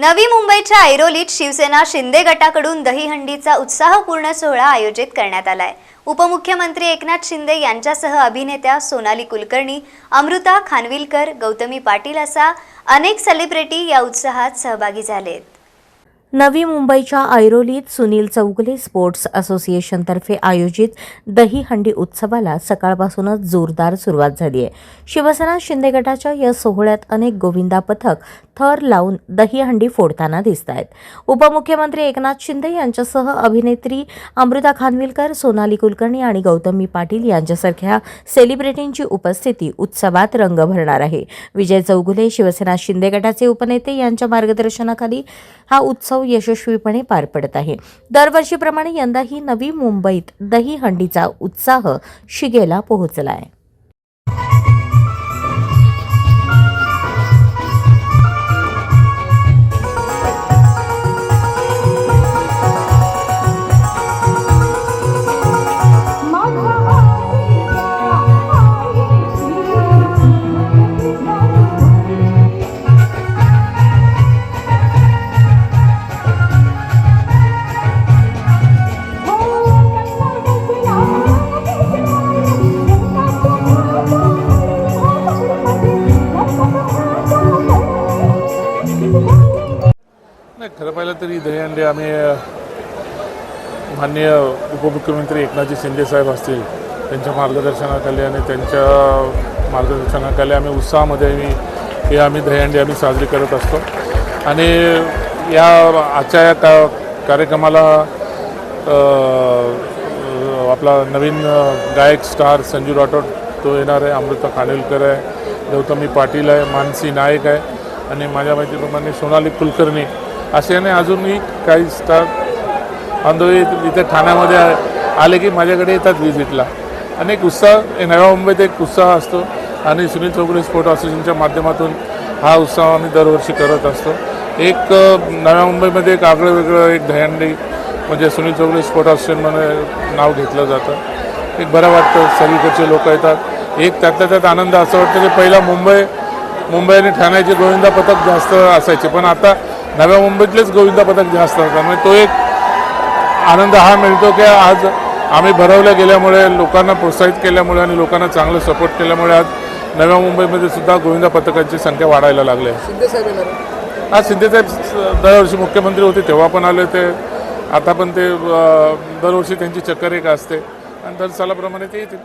नवी मुंबईच्या ऐरोलीत शिवसेना शिंदे गटाकडून दहीहंडीचा उत्साहपूर्ण सोहळा आयोजित करण्यात आलाय. उपमुख्यमंत्री एकनाथ शिंदे यांच्यासह अभिनेत्या सोनाली कुलकर्णी अमृता खानविलकर गौतमी पाटील असा अनेक सेलिब्रिटी या उत्साहात सहभागी झालेत. नवी मुंबईच्या ऐरोलीत सुनील चौगले स्पोर्ट्स असोसिएशनतर्फे आयोजित दहीहंडी उत्सवाला सकाळपासूनच जोरदार सुरुवात झाली आहे. शिवसेना शिंदे गटाच्या या सोहळ्यात अनेक गोविंदा पथक थर लावून दहीहंडी फोडताना दिसत आहेत. उपमुख्यमंत्री एकनाथ शिंदे यांच्यासह अभिनेत्री अमृता खानविलकर सोनाली कुलकर्णी आणि गौतमी पाटील यांच्यासारख्या सेलिब्रिटींची उपस्थिती उत्सवात रंग भरणार आहे. विजय चौगुले शिवसेना शिंदे गटाचे उपनेते यांच्या मार्गदर्शनाखाली हा उत्सव यशस्वीपणे पार पडत आहे. दरवर्षीप्रमाणे यंदाही नवी मुंबईत दहीहंडीचा उत्साह शिगेला पोहोचला आहे खरं पाहिलं तरी दहीहंडी आम्ही माननीय उपमुख्यमंत्री एकनाथजी शिंदे साहेब असतील त्यांच्या मार्गदर्शनाखाली आणि त्यांच्या मार्गदर्शनाखाली आम्ही उत्साहामध्ये आम्ही हे आम्ही दहीहंडी आम्ही साजरी करत असतो. आणि या आजच्या या का कार्यक्रमाला आपला नवीन गायक स्टार संजू राठोड तो येणार आहे अमृता खानविलकर आहे गौतमी पाटील आहे मानसी नाईक आहे आणि माझ्या माहितीप्रमाणे सोनाली कुलकर्णी असे अजूनही काही स्टाफ बांधव इथे ठाण्यामध्ये आले की माझ्याकडे येतात व्हिजिटला आणि एक उत्साह हे नव्या मुंबईत एक उत्साह असतो आणि सुनील चौगुले स्पोर्ट असोसिएशनच्या माध्यमातून हा उत्साह आम्ही दरवर्षी करत असतो. एक नव्या मुंबईमध्ये एक आगळं वेगळं एक दहंडी म्हणजे सुनील चौगुले स्पोर्ट असोसिएशनमध्ये नाव घेतलं जातं. एक बरं वाटतं सगळीकडचे लोक येतात. एक त्यातल्या त्यात आनंद असं वाटतं की पहिला मुंबई मुंबई आणि ठाण्याचे गोविंदा पथक जास्त असायचे. पण आता नव्या मुंबईतलेच गोविंदा पथक जास्त असतात. म्हणजे तो एक आनंद हा मिळतो की आज आम्ही भरवल्या गेल्यामुळे लोकांना प्रोत्साहित केल्यामुळे आणि लोकांना चांगलं सपोर्ट केल्यामुळे आज नव्या मुंबईमध्ये सुद्धा गोविंदा पथकांची संख्या वाढायला लागली आहे. हा शिंदेसाहेब दरवर्षी मुख्यमंत्री होते तेव्हा पण आले ते आता पण ते दरवर्षी त्यांची चक्कर एक असते. आणि दर सालाप्रमाणे ते येतील.